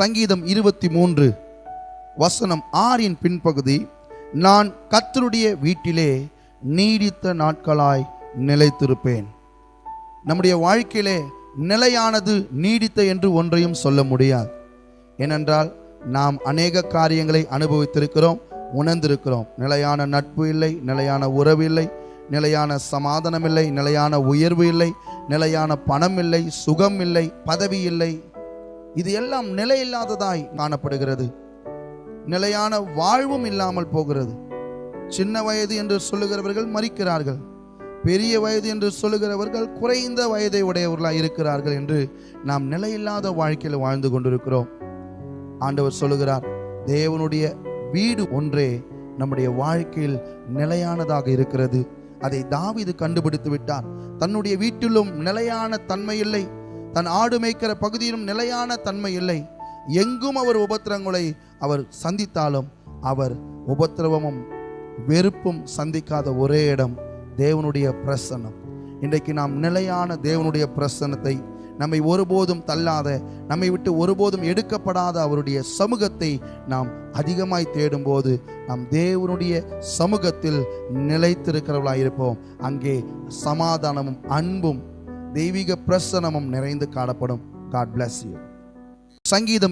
சங்கீதம் இருபத்தி மூன்று. வசனம் ஆறின் பின்பகுதி நான் கத்தருடைய வீட்டிலே நீடித்த நாட்களாய் நிலைத்திருப்பேன். நம்முடைய வாழ்க்கையிலே நிலையானது நீடித்த என்று ஒன்றையும் சொல்ல முடியாது. ஏனென்றால் நாம் அநேக காரியங்களை அனுபவித்திருக்கிறோம் உணர்ந்திருக்கிறோம். நிலையான நட்பு இல்லை நிலையான உறவு இல்லை நிலையான சமாதானம் இல்லை நிலையான உயர்வு இல்லை நிலையான பணம் இல்லை சுகம் இல்லை பதவி இல்லை இது எல்லாம் நிலையில்லாததாய் காணப்படுகிறது. நிலையான வாழ்வும் இல்லாமல் போகிறது. சின்ன வயது என்று சொல்லுகிறவர்கள் மறிக்கிறார்கள். பெரிய வயது என்று சொல்லுகிறவர்கள் குறைந்த வயதை உடையவர்களாக இருக்கிறார்கள் என்று நாம் நிலையில்லாத வாழ்க்கையில் வாழ்ந்து கொண்டிருக்கிறோம். ஆண்டவர் சொல்லுகிறார் தேவனுடைய வீடு ஒன்றே நம்முடைய வாழ்க்கையில் நிலையானதாக இருக்கிறது. அதை தாவிது கண்டுபிடித்து விட்டார். தன்னுடைய வீட்டிலும் நிலையான தன்மை இல்லை. தன் ஆடு மேய்க்கிற பகுதியிலும் நிலையான தன்மை இல்லை. எங்கும் அவர் உபத்திரங்களை அவர் சந்தித்தாலும் அவர் உபத்திரவமும் வெறுப்பும் சந்திக்காத ஒரே இடம் தேவனுடைய பிரசன்னம். இன்றைக்கு நாம் நிலையான தேவனுடைய பிரசன்னத்தை நம்மை ஒருபோதும் தள்ளாத நம்மை விட்டு ஒருபோதும் எடுக்கப்படாத அவருடைய சமூகத்தை நாம் அதிகமாய் தேடும்போது நாம் தேவனுடைய சமூகத்தில் நிலைத்திருக்கிறவர்களாக இருப்போம் அங்கே சமாதானமும் அன்பும் தெய்வீக பிரசனமும் நிறைந்து காணப்படும். காட் பிளஸ் யூ சங்கீதம்